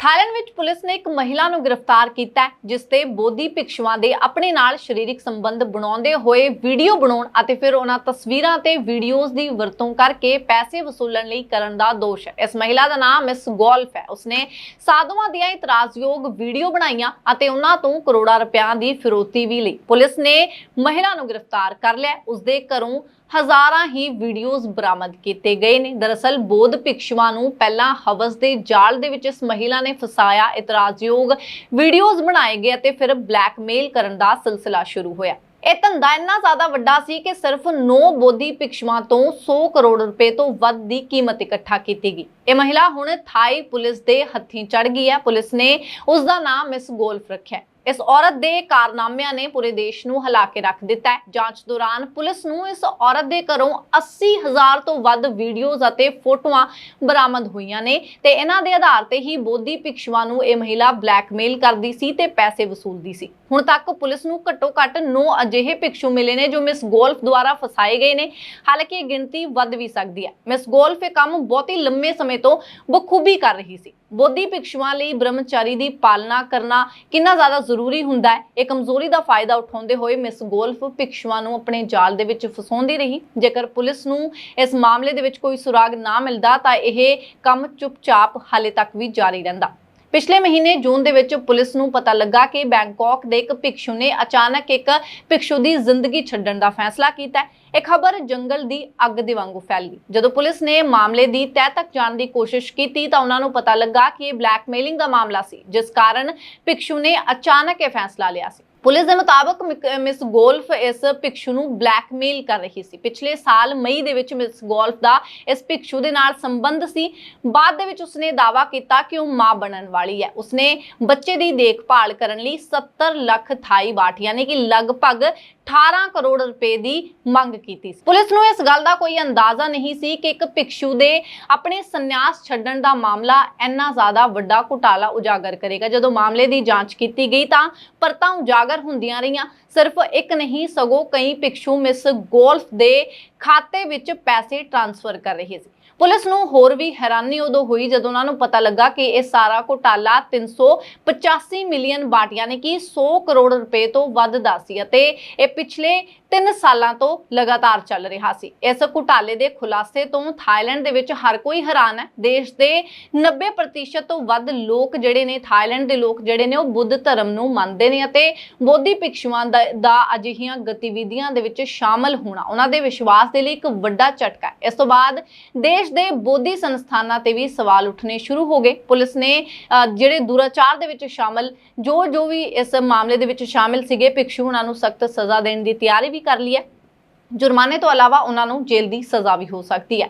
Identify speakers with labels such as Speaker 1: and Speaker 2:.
Speaker 1: Thailand ਵਿੱਚ police ਨੇ ਇੱਕ ਮਹਿਲਾ ਨੂੰ ਗ੍ਰਿਫਤਾਰ ਕੀਤਾ ਜਿਸ ਤੇ ਬੋਧੀ ਭਿਕਸ਼ੂਆਂ ਦੇ ਆਪਣੇ ਨਾਲ ਸਰੀਰਕ ਸੰਬੰਧ ਬਣਾਉਂਦੇ ਹੋਏ ਵੀਡੀਓ ਬਣਾਉਣ ਅਤੇ ਫਿਰ ਉਹਨਾਂ ਤਸਵੀਰਾਂ ਤੇ ਵੀਡੀਓਜ਼ ਦੀ ਵਰਤੋਂ ਕਰਕੇ ਪੈਸੇ ਵਸੂਲਣ ਲਈ ਕਰਨ ਦਾ ਦੋਸ਼ ਹੈ। ਇਸ ਮਹਿਲਾ ਦਾ ਨਾਮ ਮਿਸ ਗੋਲਫ ਹੈ। ਉਸਨੇ ਸਾਧੂਆਂ ਦੀਆਂ ਇਤਰਾਜ਼ਯੋਗ ਵੀਡੀਓ ਬਣਾਈਆਂ ਅਤੇ ਉਹਨਾਂ ਤੋਂ ਕਰੋੜਾਂ ਰੁਪਿਆਂ ਦੀ ਫਿਰੋਤੀ ਵੀ ਲਈ। ਪੁਲਿਸ ਨੇ ਮਹਿਲਾ ਨੂੰ ਗ੍ਰਿਫਤਾਰ ਕਰ ਲਿਆ ਉਸਦੇ ਘਰੋਂ ਹਜ਼ਾਰਾਂ ਹੀ ਵੀਡੀਓਜ਼ ਬਰਾਮਦ ਕੀਤੇ ਗਏ ਨੇ। ਦਰਅਸਲ ਬੋਧ ਭਿਕਸ਼ੂਆਂ ਨੂੰ ਪਹਿਲਾਂ ਹਵਸ ਦੇ ਜਾਲ ਦੇ ਵਿੱਚ ਇਸ ਮਹਿਲਾ ਨੇ ਫਸਾਇਆ। ਇਤਰਾਜ਼ਯੋਗ ਵੀਡੀਓਜ਼ ਬਣਾਏ ਗਏ ਅਤੇ ਫਿਰ ਬਲੈਕਮੇਲ ਕਰਨ ਦਾ ਸਿਲਸਿਲਾ ਸ਼ੁਰੂ ਹੋਇਆ। ਇਹ ਧੰਦਾ ਇੰਨਾ ਜ਼ਿਆਦਾ ਵੱਡਾ ਸੀ ਕਿ ਸਿਰਫ 9 ਬੋਧੀ ਭਿਕਸ਼ੂਆਂ ਤੋਂ 100 ਕਰੋੜ ਰੁਪਏ ਤੋਂ ਵੱਧ ਦੀ ਕੀਮਤ ਇਕੱਠਾ ਕੀਤੀ ਗਈ। ਇਹ ਮਹਿਲਾ ਹੁਣ ਥਾਈ ਪੁਲਿਸ ਦੇ ਹੱਥੀਂ ਚੜ ਗਈ ਹੈ। ਪੁਲਿਸ ਨੇ ਉਸ ਦਾ ਨਾਮ ਮਿਸ ਗੋਲਫ ਰੱਖਿਆ ਇਸ ਔਰਤ ਦੇ ਕਾਰਨਾਮਿਆਂ ਨੇ ਪੂਰੇ ਦੇਸ਼ ਨੂੰ ਹਿਲਾ ਕੇ ਰੱਖ ਦਿੱਤਾ ਹੈ। ਜਾਂਚ ਦੌਰਾਨ ਪੁਲਿਸ ਨੂੰ ਇਸ ਔਰਤ ਦੇ ਘਰੋਂ 80000 ਤੋਂ ਵੱਧ ਵੀਡੀਓਜ਼ ਅਤੇ ਫੋਟੋਆਂ ਬਰਾਮਦ ਹੋਈਆਂ ਨੇ ਤੇ ਇਹਨਾਂ ਦੇ ਆਧਾਰ ਤੇ ਹੀ ਬੋਧੀ ਭਿਕਸ਼ੂਆਂ ਨੂੰ ਇਹ ਮਹਿਲਾ ਬਲੈਕਮੇਲ ਕਰਦੀ ਸੀ ਤੇ ਪੈਸੇ ਵਸੂਲਦੀ ਸੀ। ਹੁਣ ਤੱਕ ਪੁਲਿਸ ਨੂੰ ਘੱਟੋ ਘੱਟ 9 ਅਜਿਹੇ ਭਿਕਸ਼ੂ ਮਿਲੇ ਨੇ ਜੋ ਮਿਸ ਗੋਲਫ ਦੁਆਰਾ ਫਸਾਏ ਗਏ ਨੇ। ਹਾਲਾਂਕਿ ਇਹ ਗਿਣਤੀ ਵੱਧ ਵੀ ਸਕਦੀ ਹੈ। ਮਿਸ ਗੋਲਫ ਇਹ ਕੰਮ ਬਹੁਤ ਹੀ ਲੰਮੇ ਸਮੇਂ ਤੋਂ ਬਖੂਬੀ ਕਰ ਰਹੀ ਸੀ। ਬੋਧੀ ਭਿਕਸ਼ੂਆਂ ਲਈ ਬ੍ਰਹਮਚਾਰੀ ਦੀ ਪਾਲਣਾ ਕਰਨਾ ਕਿੰਨਾ ਜ਼ਿਆਦਾ ਜ਼ਰੂਰੀ ਹੁੰਦਾ ਹੈ? ਇਹ ਕਮਜ਼ੋਰੀ ਦਾ ਫਾਇਦਾ ਉਠਾਉਂਦੇ ਹੋਏ ਮਿਸ ਗੋਲਫ ਭਿਕਸ਼ੂਆਂ ਨੂੰ ਆਪਣੇ ਜਾਲ ਦੇ ਵਿੱਚ ਫਸਾਉਂਦੀ ਰਹੀ। ਜੇਕਰ ਪੁਲਿਸ ਨੂੰ ਇਸ ਮਾਮਲੇ ਦੇ ਵਿੱਚ ਕੋਈ ਸੁਰਾਗ ਨਾ ਮਿਲਦਾ ਤਾਂ ਇਹ ਕੰਮ ਚੁੱਪਚਾਪ ਹਾਲੇ ਤੱਕ ਵੀ ਜਾਰੀ ਰਹਿੰਦਾ। ਪਿਛਲੇ ਮਹੀਨੇ ਜੂਨ ਦੇ ਵਿੱਚ ਪੁਲਿਸ ਨੂੰ ਪਤਾ ਲੱਗਾ ਕਿ ਬੈਂਕਾਕ ਦੇ ਇੱਕ ਭਿਕਸ਼ੂ ਨੇ ਅਚਾਨਕ ਇੱਕ ਭਿਕਸ਼ੂ ਦੀ ਜ਼ਿੰਦਗੀ ਛੱਡਣ ਦਾ ਫੈਸਲਾ ਕੀਤਾ ਇਹ ਖਬਰ ਜੰਗਲ ਦੀ ਅੱਗ ਦੇ ਵਾਂਗੂ ਫੈਲੀ। ਜਦੋਂ ਪੁਲਿਸ ਨੇ ਮਾਮਲੇ ਦੀ ਤਹਿ ਤੱਕ ਜਾਣ ਦੀ ਕੋਸ਼ਿਸ਼ ਕੀਤੀ ਤਾਂ ਉਹਨਾਂ ਨੂੰ ਪਤਾ ਲੱਗਾ ਕਿ ਇਹ ਬਲੈਕਮੇਲਿੰਗ ਦਾ ਮਾਮਲਾ ਸੀ, ਜਿਸ ਕਾਰਨ ਭਿਕਸ਼ੂ ਨੇ ਅਚਾਨਕ ਇਹ ਫੈਸਲਾ ਲਿਆ ਸੀ। ਪੁਲਿਸ ਦੇ ਮੁਤਾਬਕ ਮਿਸ ਗੋਲਫ ਇਸ ਭਿਕਸ਼ੂ ਨੂੰ ਬਲੈਕਮੇਲ ਕਰ ਰਹੀ ਸੀ। ਪਿਛਲੇ ਸਾਲ ਮਈ ਦੇ ਵਿੱਚ ਮਿਸ ਗੋਲਫ ਦਾ ਇਸ ਭਿਕਸ਼ੂ ਦੇ ਨਾਲ ਸੰਬੰਧ ਸੀ। ਬਾਅਦ ਦੇ ਵਿੱਚ ਉਸਨੇ ਦਾਅਵਾ ਕੀਤਾ ਕਿ ਉਹ ਮਾਂ ਬਣਨ ਵਾਲੀ ਹੈ। ਉਸਨੇ ਬੱਚੇ ਦੀ ਦੇਖਭਾਲ ਕਰਨ ਲਈ 70 ਲੱਖ ਥਾਈ ਬਾਠ ਯਾਨੀ ਕਿ ਲਗਭਗ 18 ਕਰੋੜ ਰੁਪਏ ਦੀ ਮੰਗ ਕੀਤੀ ਸੀ। ਪੁਲਿਸ ਨੂੰ ਇਸ ਗੱਲ ਦਾ ਕੋਈ ਅੰਦਾਜ਼ਾ ਨਹੀਂ ਸੀ ਕਿ ਇੱਕ ਭਿਕਸ਼ੂ ਦੇ ਆਪਣੇ ਸੰਨਿਆਸ ਛੱਡਣ ਦਾ ਮਾਮਲਾ ਇੰਨਾ ਜ਼ਿਆਦਾ ਵੱਡਾ ਘੁਟਾਲਾ ਉਜਾਗਰ ਕਰੇਗਾ। ਜਦੋਂ ਮਾਮਲੇ ਦੀ ਜਾਂਚ ਕੀਤੀ ਗਈ ਤਾਂ ਪਰਤਾਂ ਉਜਾਗਰ ਹੁੰਦੀਆਂ ਰਹੀਆਂ। ਸਿਰਫ ਇੱਕ ਨਹੀਂ, ਸਗੋਂ ਕਈ ਭਿਕਸ਼ੂ ਮਿਸ ਗੋਲਫ ਦੇ ਖਾਤੇ ਵਿੱਚ ਪੈਸੇ ਟ੍ਰਾਂਸਫਰ ਕਰ ਰਹੇ ਸੀ। ਪੁਲਿਸ ਨੂੰ ਹੋਰ ਵੀ ਹੈਰਾਨੀ ਉਦੋਂ ਹੋਈ ਜਦੋਂ ਉਹਨਾਂ ਨੂੰ ਪਤਾ ਲੱਗਾ ਕਿ ਇਹ ਸਾਰਾ ਘੁਟਾਲਾ 385 ਮਿਲੀਅਨ ਬਾਟ, ਯਾਨੀ ਕਿ 100 ਕਰੋੜ ਰੁਪਏ ਤੋਂ ਵੱਧ ਦਾ ਸੀ ਅਤੇ ਇਹ ਪਿਛਲੇ 3 ਸਾਲਾਂ ਤੋਂ ਲਗਾਤਾਰ ਚੱਲ ਰਿਹਾ ਸੀ। ਇਸ ਘੁਟਾਲੇ ਦੇ ਖੁਲਾਸੇ ਤੋਂ ਥਾਈਲੈਂਡ ਦੇ ਵਿੱਚ ਹਰ ਕੋਈ ਹੈਰਾਨ ਹੈ। ਦੇਸ਼ ਦੇ 90% ਤੋਂ ਵੱਧ ਲੋਕ ਜਿਹੜੇ ਨੇ, ਥਾਈਲੈਂਡ ਦੇ ਲੋਕ ਜਿਹੜੇ ਨੇ, ਉਹ ਬੁੱਧ ਧਰਮ ਨੂੰ ਮੰਨਦੇ ਨੇ ਅਤੇ ਬੋਧੀ ਭਿਕਸ਼ੂਆਂ ਦਾ ਦਾ ਅਜਿਹੀਆਂ ਗਤੀਵਿਧੀਆਂ ਦੇ ਵਿੱਚ ਸ਼ਾਮਲ ਹੋਣਾ, ਉਹਨਾਂ ਦੇ ਵਿਸ਼ਵਾਸ ਦੇ ਲਈ ਇੱਕ ਵੱਡਾ ਝਟਕਾ ਹੈ। ਇਸ ਤੋਂ ਬਾਅਦ ਦੇਸ਼ ਦੇ ਬੋਧੀ ਸੰਸਥਾਨਾਂ ਤੇ ਵੀ ਸਵਾਲ ਉੱਠਣੇ ਸ਼ੁਰੂ ਹੋ ਗਏ। ਪੁਲਿਸ ਨੇ ਅ, ਜਿਹੜੇ ਦੁਰਾਚਾਰ ਦੇ ਵਿੱਚ ਸ਼ਾਮਲ ਜੋ ਜੋ ਵੀ ਇਸ ਮਾਮਲੇ ਦੇ ਵਿੱਚ ਸ਼ਾਮਿਲ ਸੀਗੇ ਭਿਕਸ਼ੂ ਉਹਨਾਂ ਨੂੰ ਸਖਤ ਸਜ਼ਾ ਦੇਣ ਦੀ ਤਿਆਰੀ ਵੀ ਕਰ ਲਈ ਹੈ। ਜੁਰਮਾਨੇ ਤੋਂ ਇਲਾਵਾ ਉਹਨਾਂ ਨੂੰ ਜੇਲ੍ਹ ਦੀ ਸਜ਼ਾ ਵੀ ਹੋ ਸਕਦੀ ਹੈ।